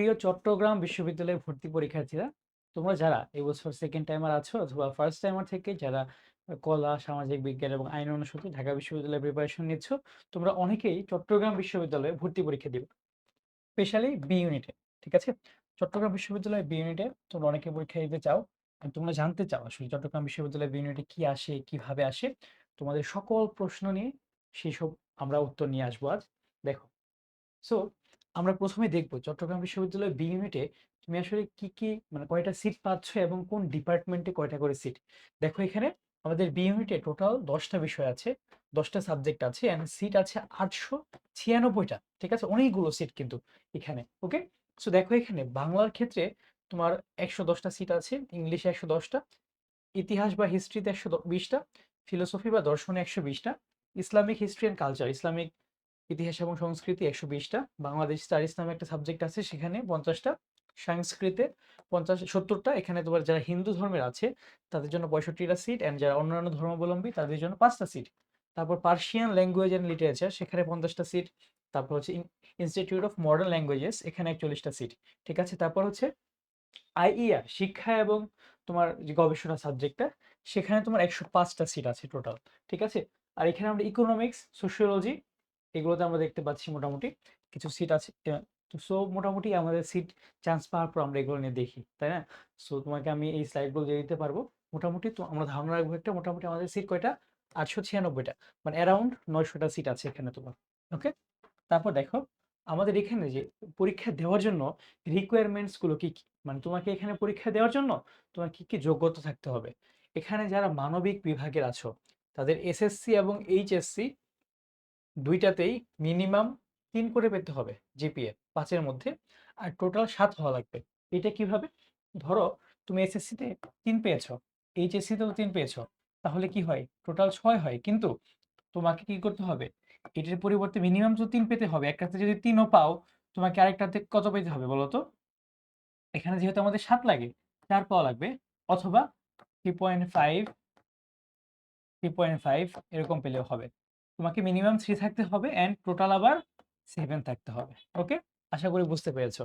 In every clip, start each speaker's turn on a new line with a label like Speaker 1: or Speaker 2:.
Speaker 1: প্রিয় চট্টগ্রাম বিশ্ববিদ্যালয়ে ভর্তি পরীক্ষার্থীরা, তোমরা যারা এবছর সেকেন্ড টাইমার আছো অথবা ফার্স্ট টাইমার থেকে যারা কলা, সামাজিক বিজ্ঞান এবং আইন অনুষদে ঢাকা বিশ্ববিদ্যালয়ে প্রিপারেশন নিচ্ছ, তোমরা অনেকেই চট্টগ্রাম বিশ্ববিদ্যালয়ে ভর্তি পরীক্ষা দিবে। স্পেশালি বি ইউনিটে ঠিক আছে? চট্টগ্রাম বিশ্ববিদ্যালয়ে বি ইউনিটে তোমরা অনেকে পরীক্ষা দিতে চাও তোমরা জানতে চাও আসলে চট্টগ্রাম বিশ্ববিদ্যালয়ে বি ইউনিটে কি আসে, কীভাবে আসে, তোমাদের সকল প্রশ্ন নিয়ে সেই সব আমরা উত্তর নিয়ে আসব আজ। দেখো সো আমরা প্রথমে দেখব চট্টগ্রাম বিশ্ববিদ্যালয় বি ইউনিটে তুমি আসলে কি কি মানে কয়টা সিট পাচ্ছ এবং কোন ডিপার্টমেন্টে কয়টা করে সিট দেখো এখানে আমাদের বি ইউনিটে টোটাল দশটা বিষয় আছে, দশটা সাবজেক্ট আছে অ্যান্ড সিট আছে আটশো ছিয়ানব্বইটা, ঠিক আছে? অনেকগুলো সিট কিন্তু এখানে ওকে সো দেখো এখানে বাংলার ক্ষেত্রে তোমার একশো দশটা সিট আছে, ইংলিশে একশো দশটা, ইতিহাস বা হিস্ট্রিতে একশো বিশটা ফিলোসফি বা দর্শনে একশো বিশটা, Islamic history and culture Islamic ইতিহাস এবং সংস্কৃতি একশো বিশটা, বাংলাদেশ স্টাডিজ নামে একটা সাবজেক্ট আছে, সেখানে পঞ্চাশটা, সংস্কৃতে পঞ্চাশ, সত্তরটা, এখানে তোমার যারা হিন্দু ধর্মের আছে, তাদের জন্য পঁয়ষট্টিটা সিট অ্যান্ড যারা অন্যান্য ধর্মাবলম্বী, তাদের জন্য পাঁচটা সিট তারপর পার্সিয়ান ল্যাঙ্গুয়েজ অ্যান্ড লিটারেচার সেখানে পঞ্চাশটা সিট তারপর হচ্ছে ইনস্টিটিউট অফ মডার্ন ল্যাঙ্গুয়েজেস এখানে একচল্লিশটা সিট ঠিক আছে? তারপর হচ্ছে আইইআর শিক্ষা এবং তোমার যে গবেষণা সাবজেক্টটা সেখানে তোমার একশো পাঁচটা সিট আছে টোটাল ঠিক আছে? আর এখানে আমরা ইকোনমিক্স সোশিওলজি এগুলোতে আমরা দেখতে পাচ্ছি মোটামুটি কিছু সিট আছে। সো মোটামুটি আমাদের সিট চান্স পাওয়ার পর আমরা এগুলো নিয়ে দেখি, তাই না? সো তোমাকে আমি এই স্লাইডগুলো দিয়ে দিতে পারব। মোটামুটি তো আমরা ধারণা রাখব একটা মোটামুটি আমাদের সিট কয়টা? আটশো ছিয়ানব্বইটা। মানে অ্যারাউন্ড নয়শোটা সিট আছে এখানে তোমার ওকে তারপর দেখো, আমাদের এখানে যে পরীক্ষা দেওয়ার জন্য রিকোয়ারমেন্টসগুলো কি কি? মানে তোমাকে এখানে পরীক্ষা দেওয়ার জন্য তোমার কি কি যোগ্যতা থাকতে হবে? এখানে যারা মানবিক বিভাগের আছো, তাদের এসএসসি এবং এইচএসসি দুইটাতেই মিনিমাম তিন করে পেতে হবে জিপিএ পাঁচের মধ্যে। আর টোটাল সাত হওয়া লাগবে। এটা কীভাবে? ধরো, তুমি এসএসসিতে তিন পেয়েছ এইচএসসিতেও তিন পেয়েছ, তাহলে কি হয়? টোটাল ছয় হয়। কিন্তু তোমাকে কি করতে হবে? এটার পরিবর্তে মিনিমাম তো তিন পেতে হবে। একটাতে যদি তিনও পাও, তোমাকে আরেকটাতে কত পেতে হবে বলো তো? এখানে যেহেতু আমাদের সাত লাগে, চার পাওয়া লাগবে। অথবা three point five three point five এরকম পেলেও হবে। তোমাকে মিনিমাম থ্রি থাকতে হবে অ্যান্ড টোটাল আবার সেভেন থাকতে হবে ওকে আশা করি বুঝতে পেরেছ।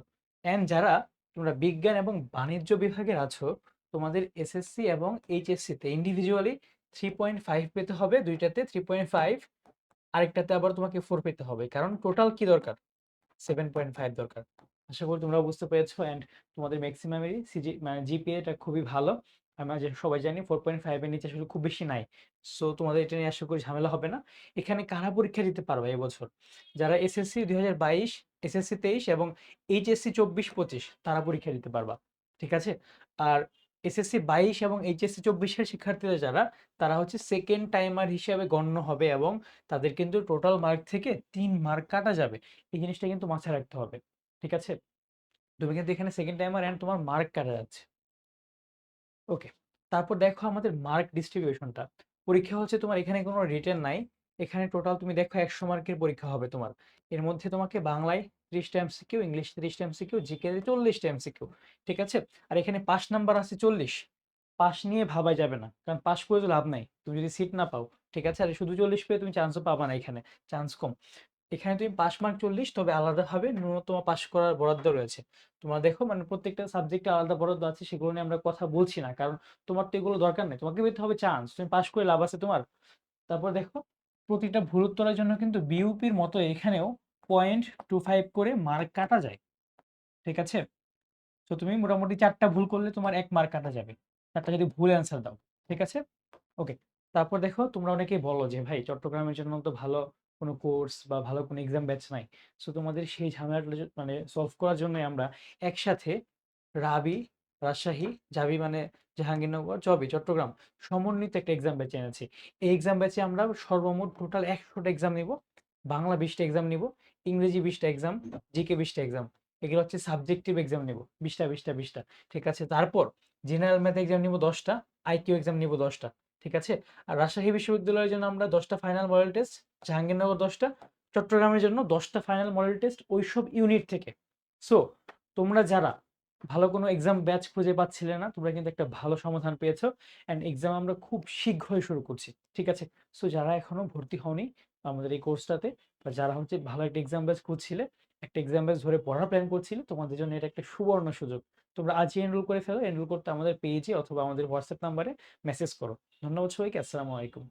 Speaker 1: অ্যান্ড যারা তোমরা বিজ্ঞান এবং বাণিজ্য বিভাগের আছো, তোমাদের এসএসসি এবং এইচএসসিতে ইন্ডিভিজুয়ালি থ্রি পয়েন্ট ফাইভ পেতে হবে, দুইটাতে থ্রি পয়েন্ট ফাইভ আরেকটাতে আবার তোমাকে ফোর পেতে হবে, কারণ টোটাল কি দরকার? সেভেন পয়েন্ট ফাইভ দরকার। আশা করি তোমরা বুঝতে পেরেছ অ্যান্ড তোমাদের ম্যাক্সিমামেরই সিজি মানে জিপিএটা খুবই ভালো। আমরা যে সবাই জানি ফোর পয়েন্ট ফাইভের নিচে আসলে খুব বেশি নাই। সো তোমাদের এটা নিয়ে আশা করি ঝামেলা হবে না। এখানে কারা পরীক্ষা দিতে পারবে এবছর? যারা এসএসসি দুই হাজার বাইশ এসএসসি তেইশ এবং এইচএসসি চব্বিশ পঁচিশ, তারা পরীক্ষা দিতে পারবা। ঠিক আছে? আর এসএসসি বাইশ এবং এইচএসসি চব্বিশের শিক্ষার্থীরা যারা, তারা হচ্ছে সেকেন্ড টাইমার হিসেবে গণ্য হবে এবং তাদের কিন্তু টোটাল মার্ক থেকে তিন মার্ক কাটা যাবে। এই জিনিসটা কিন্তু মাথায় রাখতে হবে। ঠিক আছে? তুমি কিন্তু এখানে সেকেন্ড টাইমার অ্যান্ড তোমার মার্ক কাটা যাচ্ছে। ওকে। তারপর দেখো আমাদের মার্ক ডিস্ট্রিবিউশনটা পরীক্ষা হচ্ছে তোমার এখানে কোনো রিটার্ন নাই। এখানে টোটাল তুমি দেখো একশো মার্কের পরীক্ষা হবে তোমার। এর মধ্যে তোমাকে বাংলায় ত্রিশটা এমসিকিউ ইংলিশ ত্রিশটা এমসিকিউ জিকে চল্লিশটা এমসিকিউ ঠিক আছে? আর এখানে পাস নাম্বার আছে চল্লিশ। পাস নিয়ে ভাবাই যাবে না, কারণ পাস করে তো লাভ নাই। তুমি যদি সিট না পাও, ঠিক আছে? আর শুধু চল্লিশ পেয়ে তুমি চান্সও পাবা না এখানে চান্স কম। এখানে তুমি পাস মার্ক চল্লিশ, তবে আলাদাভাবে ন্যূনতম পাস করার বরাদ্দ রয়েছে। তোমরা দেখো মানে প্রত্যেকটা সাবজেক্টে আলাদা বরাদ্দ আছে, সেগুলো নিয়ে আমরা কথা বলছি না, কারণ তোমার তো এগুলো দরকার নেই। তোমাকে পেতে হবে চান্স তুমি পাস করে লাভ আছে তোমার। তারপর দেখো, প্রতিটা ভুল উত্তরের জন্য কিন্তু বিউপির মতো এখানেও পয়েন্ট টু ফাইভ করে মার্ক কাটা যায়। ঠিক আছে? তো তুমি মোটামুটি চারটা ভুল করলে তোমার এক মার্ক কাটা যাবে। চারটা যদি ভুল অ্যান্সার দাও, ঠিক আছে? ওকে তারপর দেখো, তোমরা অনেকেই বলো যে, ভাই, চট্টগ্রামের জন্য তো ভালো কোনো কোর্স বা ভালো কোনো এক্সাম ব্যাচ নাই। সো তোমাদের সেই ঝামেলাটা মানে সলভ করার জন্য আমরা একসাথে রাবি, রাজশাহী, জাবি মানে জাহাঙ্গীরনগর চবি চট্টগ্রাম সমন্বিত একটা এক্সাম ব্যাচ এনেছি। এই এক্সাম ব্যাচে আমরা সর্বমোট টোটাল একশোটা এক্সাম নিব। বাংলা বিশটা এক্সাম নিব, ইংরেজি বিশটা এক্সাম, জিকে বিশটা এক্সাম। এগুলো হচ্ছে সাবজেক্টিভ এক্সাম নিব, বিশটা বিশটা বিশটা। ঠিক আছে? তারপর জেনারেল ম্যাথ এক্সাম নিব দশটা আইকিউ এক্সাম নিব দশটা। ঠিক আছে? আর রাজশাহী বিশ্ববিদ্যালয়ের জন্য আমরা দশটা ফাইনাল মডেল টেস্ট জাহাঙ্গীরনগর দশটা, চট্টগ্রামের জন্য দশটা ফাইনাল মডেল টেস্ট ওইসব ইউনিট থেকে। সো তোমরা যারা ভালো কোনো এক্সাম ব্যাচ খুঁজে পাচ্ছিলে না, তোমরা কিন্তু একটা ভালো সমাধান পেয়েছ অ্যান্ড এক্সাম আমরা খুব শীঘ্রই শুরু করছি, ঠিক আছে? সো যারা এখনও ভর্তি হওনি আমাদের এই কোর্সটাতে বা যারা হচ্ছে ভালো একটা এক্সাম ব্যাচ খুঁজছিলে একটা এক্সাম বেস ধরে পড়ার প্ল্যান করছিল, তোমাদের জন্য এটা একটা সুবর্ণ সুযোগ। তোমরা আজই এনরোল করে ফেলো এনরোল করতে আমাদের পেজে অথবা আমাদের হোয়াটসঅ্যাপ নাম্বারে মেসেজ করো। ধন্যবাদ সবাইকে, আসসালামু আলাইকুম।